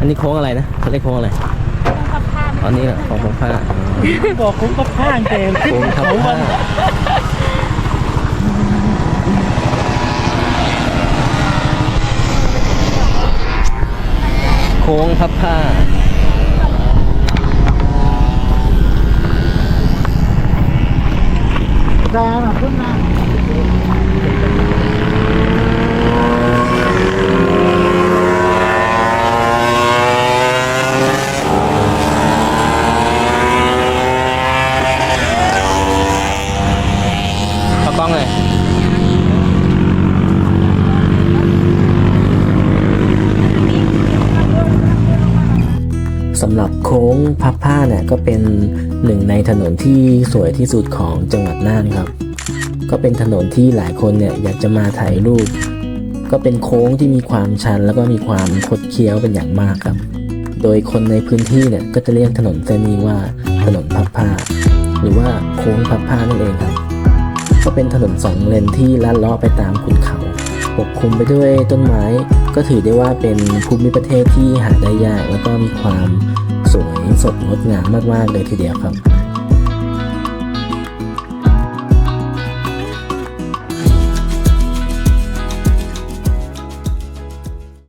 อันนี้โค้งอะไรนะเขาเรียกโค้งอะไรอันนี้แหละของของผ้าบอกคุ้มกับข้างเต็มโค้งทับผ้าโค้งพับผ้าดาหนักขึ้นมา องเลยสำหรับโค้งพับผ้าเนี่ยก็เป็นหนึ่งในถนนที่สวยที่สุดของจังหวัดน่านครับ ก็เป็นถนนที่หลายคนเนี่ยอยากจะมาถ่ายรูป ก็เป็นโค้งที่มีความชันแล้วก็มีความคดเคี้ยวเป็นอย่างมากครับ โดยคนในพื้นที่เนี่ยก็จะเรียกถนนเส้นนี้ว่าถนนพับผ้า หรือว่าโค้งพับผ้านั่นเองครับ ก็เป็นถนนสองเลนที่ลัดเลาะไปตามขุนเขาปกคลุมไปด้วยต้นไม้ ก็ถือได้ว่าเป็นภูมิประเทศที่หาได้ยาก แล้วก็มีความสวยสดงดงามมากๆเลยทีเดียวครับ